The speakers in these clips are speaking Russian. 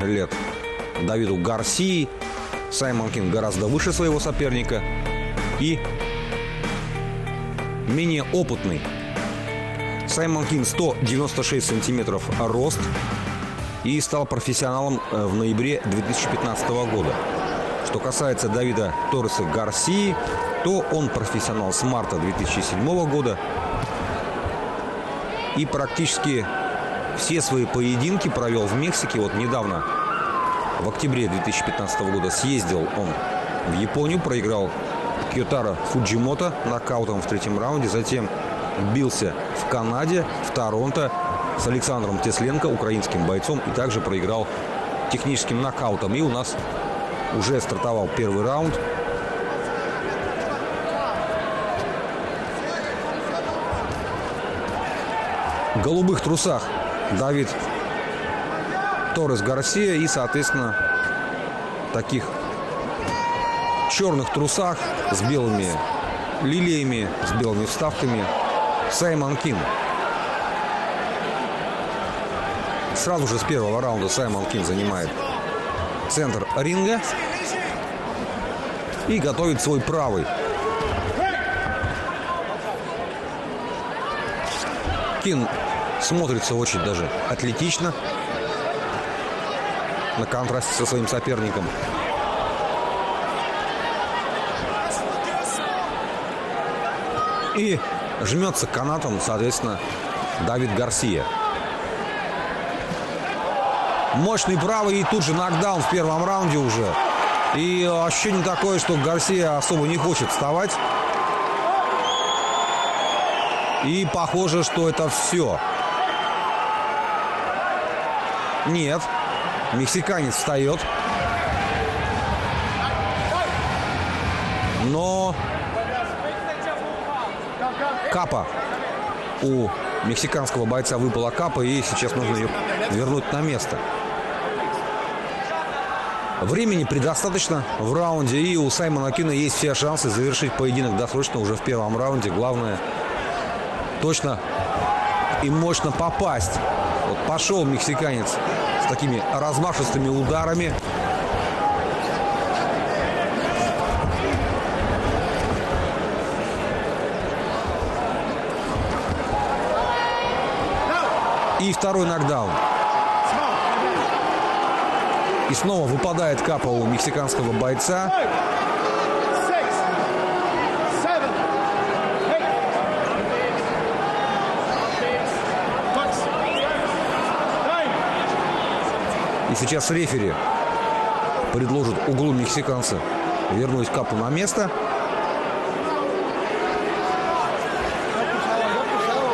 лет Давиду Гарсии. Саймон Кинг гораздо выше своего соперника и менее опытный. Саймон Кинг 196 сантиметров рост и стал профессионалом э, в ноябре 2015 года. Что касается Давида Торреса Гарсии, то он профессионал с марта 2007 года и практически все свои поединки провел в Мексике. Вот недавно, в октябре 2015 года, съездил он в Японию, проиграл Кьютара Фуджимото нокаутом в третьем раунде. Затем бился в Канаде, в Торонто с Александром Тесленко, украинским бойцом, и также проиграл техническим нокаутом. И у нас уже стартовал первый раунд. В голубых трусах Давид Торрес Гарсия и, соответственно, таких черных трусах с белыми лилиями, с белыми вставками Саймон Кин. Сразу же с первого раунда Саймон Кин занимает центр ринга и готовит свой правый. Кин смотрится очень даже атлетично на контрасте со своим соперником. И жмется канатом, соответственно, Давид Гарсия. Мощный правый и тут же нокдаун в первом раунде уже. И ощущение такое, что Гарсия особо не хочет вставать. И похоже, что это все. Нет. Мексиканец встает. Но капа у мексиканского бойца выпала капа, и сейчас нужно ее вернуть на место. Времени предостаточно в раунде, и у Саймона Кина есть все шансы завершить поединок досрочно уже в первом раунде. Главное точно и мощно попасть. Вот пошел мексиканец с такими размашистыми ударами. И второй нокдаун. И снова выпадает капа у мексиканского бойца. И сейчас рефери предложит углу мексиканца вернуть капу на место.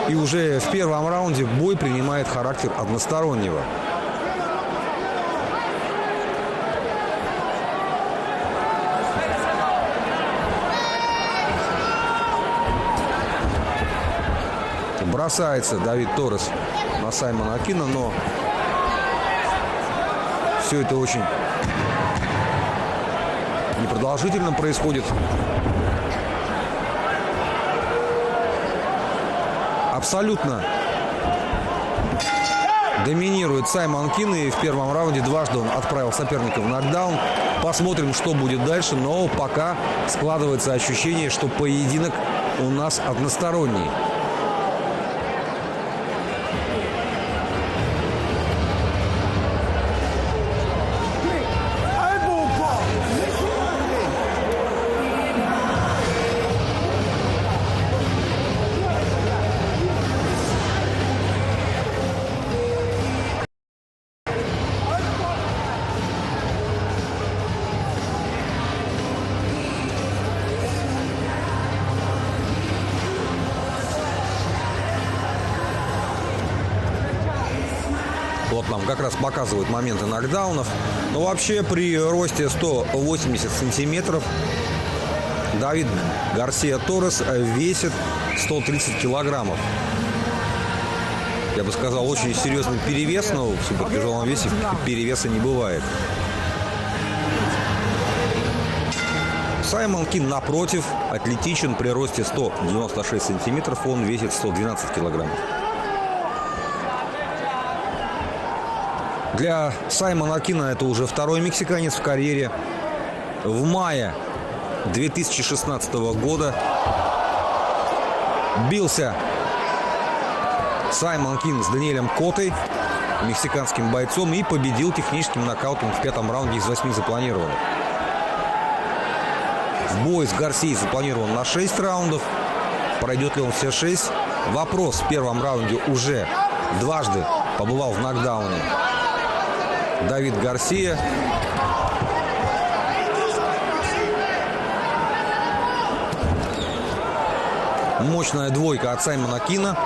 И уже в первом раунде бой принимает характер одностороннего. Бросается Давид Торрес на Саймона Акина, но все это очень непродолжительно происходит. Абсолютно доминирует Саймон Кин. И в первом раунде дважды он отправил соперника в нокдаун. Посмотрим, что будет дальше. Но пока складывается ощущение, что поединок у нас односторонний. Вот нам как раз показывают моменты нокдаунов. Но вообще при росте 180 сантиметров Давид Гарсия Торрес весит 130 килограммов. Я бы сказал, очень серьезный перевес, но в супертяжелом весе перевеса не бывает. Саймон Кин, напротив, атлетичен при росте 196 сантиметров, он весит 112 килограммов. Для Саймона Акина это уже второй мексиканец в карьере. В мае 2016 года бился Саймон Кин с Даниэлем Котой, мексиканским бойцом, и победил техническим нокаутом в пятом раунде из восьми запланированных. Бой с Гарсией запланирован на 6 раундов. Пройдет ли он все 6? Вопрос в первом раунде уже дважды побывал в нокдауне. Давид Гарсия. Мощная двойка от Саймона Кина.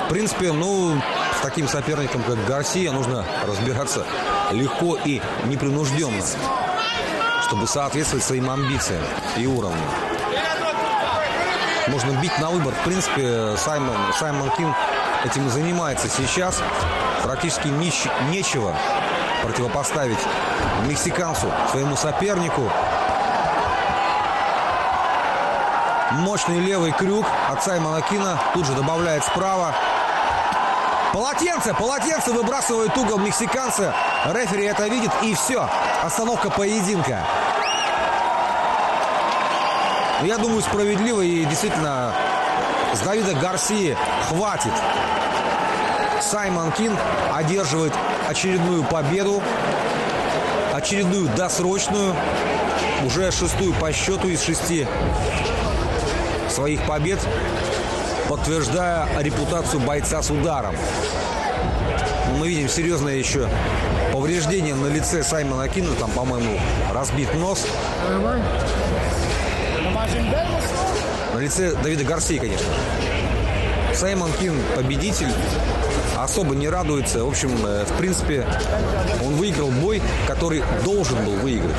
В принципе, ну, с таким соперником, как Гарсия, нужно разбираться легко и непринужденно, чтобы соответствовать своим амбициям и уровню. Можно бить на выбор. В принципе, Саймон, Саймон Кин этим и занимается сейчас. Практически нич- нечего противопоставить мексиканцу, своему сопернику. Мощный левый крюк от Саймона Кина. Тут же добавляет справа. Полотенце, полотенце выбрасывает угол мексиканца. Рефери это видит и все. Остановка поединка. Я думаю, справедливо и действительно с Давида Гарсии хватит. Саймон Кин одерживает очередную победу. Очередную досрочную. Уже шестую по счету из шести своих побед, подтверждая репутацию бойца с ударом. Мы видим серьезное еще повреждение на лице Саймона Кина. Там, по-моему, разбит нос. На лице Давида Гарсии, конечно. Саймон Кин победитель. Особо не радуется. В общем, э, в принципе, он выиграл бой, который должен был выиграть.